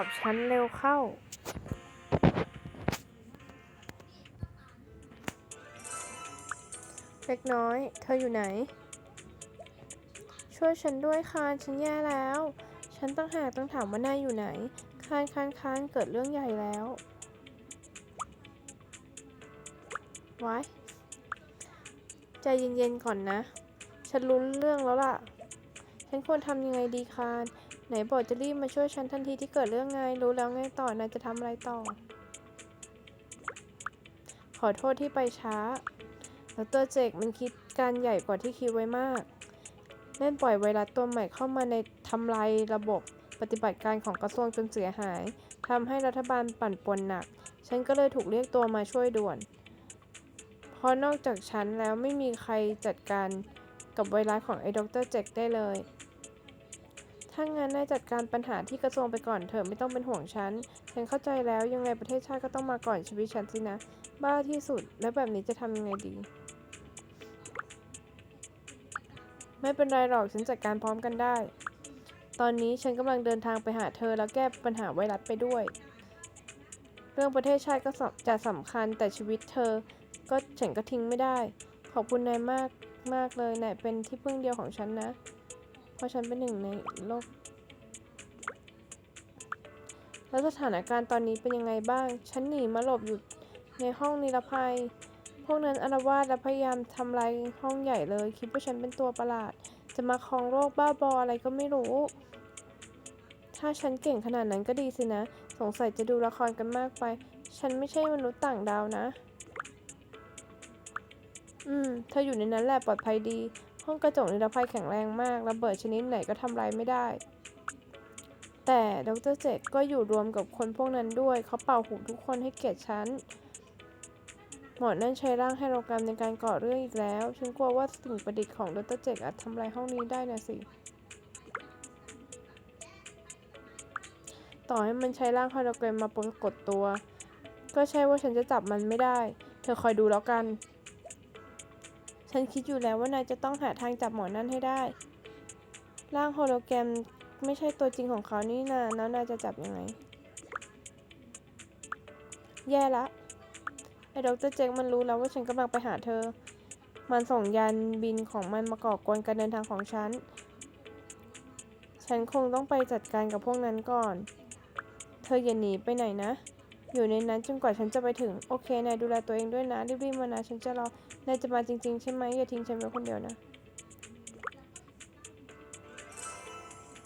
อบฉันเร็วเข้า เล็กน้อย เธออยู่ไหน ช่วยฉันด้วยคานฉันแย่แล้ว ฉันต้องหากต้องถามว่านายอยู่ไหน คานคานคานเกิดเรื่องใหญ่แล้วไว้ใจเย็นๆก่อนนะ ฉันรู้เรื่องแล้วล่ะ ฉันควรทำยังไงดีคานไหนบอกจะรีบมาช่วยฉันทันทีที่เกิดเรื่องไง รู้แล้วไงต่อนายจะทำอะไรต่อ ขอโทษที่ไปช้าดรเจกมันคิดการใหญ่กว่าที่คิดไว้มากเล่นปล่อยไวรัสตัวใหม่เข้ามาในทำลายระบบปฏิบัติการของกระทรวงจนเสียหายทำให้รัฐบาลปั่นป่วนหนัก ฉันก็เลยถูกเรียกตัวมาช่วยด่วน เพราะนอกจากฉันแล้วไม่มีใครจัดการ กับไวรัสของไอ้ดรเจกได้เลย ถ้างั้นนายจัดการปัญหาที่กระทรวงไปก่อนเถอะไม่ต้องเป็นห่วงฉัน ฉันเข้าใจแล้วยังไงประเทศชาติก็ต้องมาก่อนชีวิตฉันสินะ บ้าที่สุดแล้วแบบนี้จะทำยังไงดี ไม่เป็นไรหรอกฉันจัดการพร้อมกันได้ ตอนนี้ฉันกำลังเดินทางไปหาเธอแล้วแก้ปัญหาไวรัสไปด้วย เรื่องประเทศชาติก็จะสำคัญแต่ชีวิตเธอ ก็ฉันก็ทิ้งไม่ได้ ขอบคุณนายมาก มากเลยนายเป็นที่พึ่งเดียวของฉันนะ เพราะฉันเป็นหนึ่งในโลก แล้วสถานการณ์ตอนนี้เป็นยังไงบ้าง ฉันหนีมาหลบอยู่ในห้องนิรภัย พวกนั้นอารวาสและพยายามทำลายห้องใหญ่เลย คิดว่าฉันเป็นตัวประหลาด จะมาครองโรคบ้าบออะไรก็ไม่รู้ ถ้าฉันเก่งขนาดนั้นก็ดีสินะ สงสัยจะดูละครกันมากไป ฉันไม่ใช่มนุษย์ต่างดาวนะ อืม เธออยู่ในนั้นแหละปลอดภัยดี ห้องกระจกนิรภัยแข็งแรงมาก ระเบิดชนิดไหนก็ทำลายไม่ได้ แต่ดรเจตก็อยู่รวมกับคนพวกนั้นด้วย เขาเป่าหูทุกคนให้เกียรติฉัน หมอนั่นใช้ร่างไฮโลแกรมในการก่อเรื่องอีกแล้ว ฉันกลัวว่าสิ่งประดิษฐ์ของดรเจตอาจทำลายห้องนี้ได้นะสิ ต่อให้มันใช้ร่างไฮโลแกรมมาปรากฏตัว ก็ใช่ว่าฉันจะจับมันไม่ได้ เธอคอยดูแล้วกัน ฉันคิดอยู่แล้วว่านายจะต้องหาทางจับหมอนั่นให้ได้ ร่างโฮโลแกรมไม่ใช่ตัวจริงของเขานี่นาแล้วนายจะจับยังไง แย่ละไอ้ดรเจคมันรู้แล้วว่าฉันกำลังไปหาเธอ มันส่งยานบินของมันมาก่อกวนการเดินทางของฉัน ฉันคงต้องไปจัดการกับพวกนั้นก่อน เธออย่าหนีไปไหนนะ อยู่ในนั้นจนกว่าฉันจะไปถึง โอเคนายดูแลตัวเองด้วยนะ รีบๆมานะ ฉันจะรอนายจะมาจริงๆ ใช่ไหมอย่าทิ้งฉันไว้คนเดียวนะ